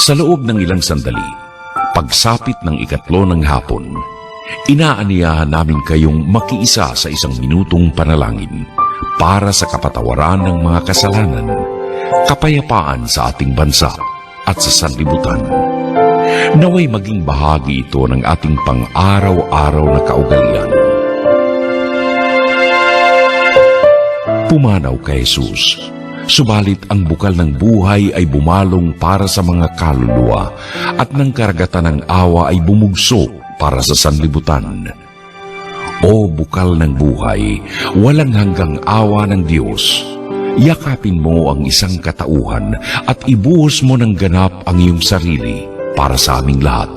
Sa loob ng ilang sandali, pagsapit ng ikatlo ng hapon, inaaniyahan namin kayong makiisa sa isang minutong panalangin para sa kapatawaran ng mga kasalanan, kapayapaan sa ating bansa at sa sanlibutan. Naway maging bahagi ito ng ating pang-araw-araw na kaugalian. Pumanaw kay Jesus. Subalit ang bukal ng buhay ay bumalong para sa mga kaluluwa at ng karagatan ng awa ay bumugso para sa sanlibutan. O bukal ng buhay, walang hanggang awa ng Diyos. Yakapin mo ang isang katauhan at ibuhos mo ng ganap ang iyong sarili para sa aming lahat.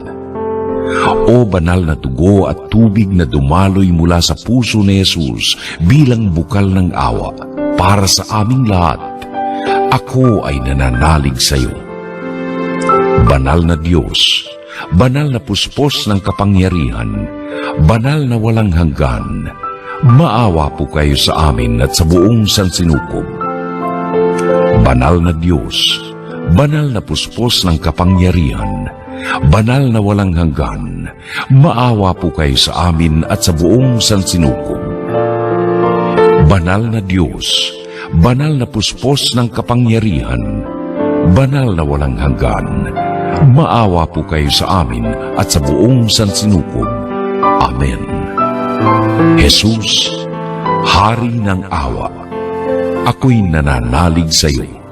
O banal na dugo at tubig na dumaloy mula sa puso ni Jesus bilang bukal ng awa para sa aming lahat, ako ay nananalig sa iyo. Banal na Diyos, banal na puspos ng kapangyarihan, banal na walang hanggan, maawa po kayo sa amin at sa buong sansinukob. Banal na Diyos, banal na puspos ng kapangyarihan, banal na walang hanggan, maawa po kayo sa amin at sa buong sansinukob. Banal na Diyos, banal na puspos ng kapangyarihan, banal na walang hanggan, maawa po kayo sa amin at sa buong sansinukob. Amen. Jesus, Hari ng awa, ako'y nananalig sa iyo.